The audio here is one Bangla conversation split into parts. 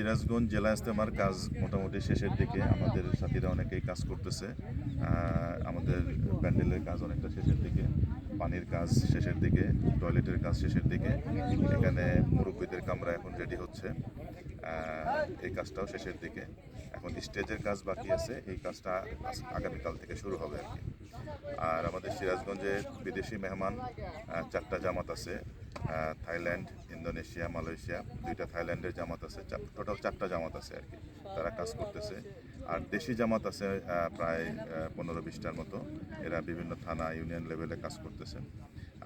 সিরাজগঞ্জ জেলা ইস্তেমার কাজ মোটামুটি শেষের দিকে আমাদের সাথীরা অনেকেই কাজ করতেছে। আমাদের প্যান্ডেলের কাজ অনেকটা শেষের দিকে, পানির কাজ শেষের দিকে, টয়লেটের কাজ শেষের দিকে। এখানে মুরব্বীদের কামরা এখন রেডি হচ্ছে। এই কাজটাও শেষের দিকে। এখন স্টেজের কাজ বাকি আছে। এই কাজটা আগামীকাল থেকে শুরু হবে আর কি। সিরাজগঞ্জে বিদেশি মেহমান চারটা জামাত আছে থাইল্যান্ড, ইন্দোনেশিয়া, মালয়েশিয়া, দুইটা থাইল্যান্ডের জামাত আছে টোটাল চারটা জামাত আছে আর কি, তারা কাজ করতেছে। আর দেশি জামাত আছে প্রায় পনেরো বিশটার মতো, এরা বিভিন্ন থানা, ইউনিয়ন লেভেলে কাজ করতেছে।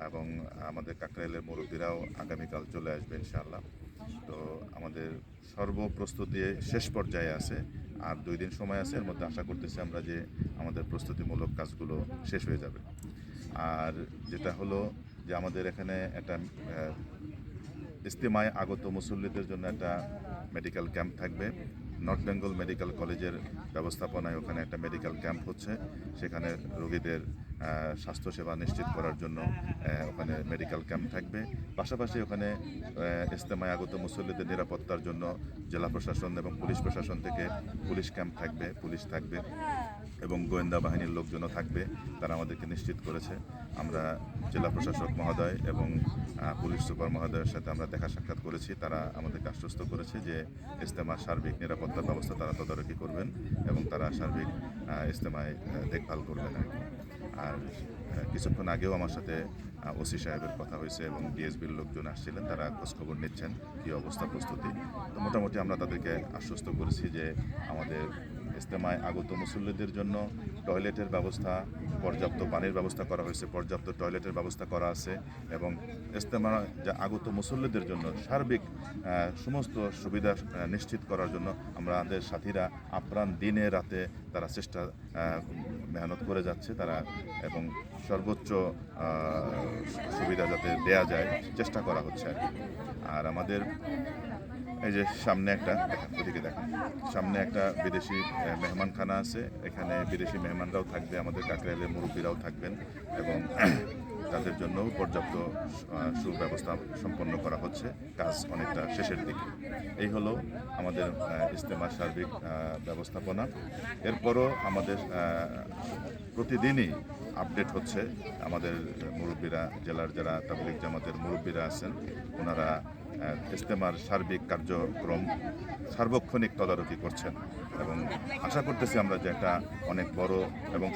এবং আমাদের কাকরাইলের মুরব্বীরাও আগামীকাল চলে আসবে ইনশাআল্লাহ। তো আমাদের সর্বপ্রস্তুতি শেষ পর্যায়ে আছে আর দুই দিন সময় আছে, এর মধ্যে আশা করতেছি আমরা যে আমাদের প্রস্তুতিমূলক কাজগুলো শেষ হয়ে যাবে। আর যেটা হলো যে আমাদের এখানে একটা ইস্তেমায় আগত মুসল্লিদের জন্য একটা মেডিকেল ক্যাম্প থাকবে। নর্থ বেঙ্গল মেডিকেল কলেজের ব্যবস্থাপনায় ওখানে একটা মেডিকেল ক্যাম্প হচ্ছে। সেখানে রোগীদের স্বাস্থ্যসেবা নিশ্চিত করার জন্য ওখানে মেডিকেল ক্যাম্প থাকবে। পাশাপাশি ওখানে ইস্তেমায় আগত মুসল্লিদের নিরাপত্তার জন্য জেলা প্রশাসন এবং পুলিশ প্রশাসন থেকে পুলিশ ক্যাম্প থাকবে, পুলিশ থাকবে। এবং গোয়েন্দা বাহিনীর লোকজনও থাকবে, তারা আমাদেরকে নিশ্চিত করেছে। আমরা জেলা প্রশাসক মহোদয় এবং পুলিশ সুপার মহোদয়ের সাথে আমরা দেখা সাক্ষাৎ করেছি। তারা আমাদেরকে আশ্বস্ত করেছে যে ইস্তেমার সার্বিক নিরাপত্তার ব্যবস্থা তারা তদারকি করবেন এবং তারা সার্বিক ইস্তেমায় দেখভাল করবেন আর। আর কিছুক্ষণ আগেও আমার সাথে ওসি সাহেবের কথা হয়েছে এবং ডিএসবির লোকজন আসছিলেন, তারা খোঁজখবর নিচ্ছেন, কী অবস্থা প্রস্তুতি। তো মোটামুটি আমরা তাদেরকে আশ্বস্ত করেছি যে আমাদের ইস্তেমায় আগত মুসল্লিদের জন্য টয়লেটের ব্যবস্থা, পর্যাপ্ত পানির ব্যবস্থা করা হয়েছে, পর্যাপ্ত টয়লেটের ব্যবস্থা করা আছে এবং ইস্তেমা যা আগত মুসল্লিদের জন্য সার্বিক সমস্ত সুবিধা নিশ্চিত করার জন্য আমরা আমাদের সাথীরা আপ্রাণ দিনে রাতে তারা চেষ্টা মেহনত করে যাচ্ছে তারা এবং সর্বোচ্চ সুবিধা যাতে দেয়া যায়, চেষ্টা করা হচ্ছে আর আমাদের এই যে সামনে একটা ওদিকে দেখেন। সামনে একটা বিদেশি মেহমানখানা আছে। এখানে বিদেশি মেহমানরাও থাকবে, আমাদের কাকরাইলের মুরব্বীরাও থাকবেন এবং তাদের জন্যও পর্যাপ্ত সুব্যবস্থা সম্পন্ন করা হচ্ছে। কাজ অনেকটা শেষের দিকে। এই হলো আমাদের ইজতেমার সার্বিক ব্যবস্থাপনা। এরপরও আমাদের প্রতিদিনই আপডেট হচ্ছে। আমাদের মুরব্বীরা, জেলার যারা তাবলিক জামাতের মুরব্বীরা আছেন, ওনারা ইজতেমার সার্বিক কার্যক্রম সার্বক্ষণিক তদারকি করছেন। এবং আশা করতেছি আমরা যে একটা অনেক বড় এবং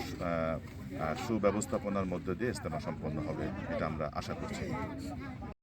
সুব্যবস্থাপনার মধ্য দিয়ে ইস্তেমা সম্পন্ন হবে এটা আমরা আশা করছি।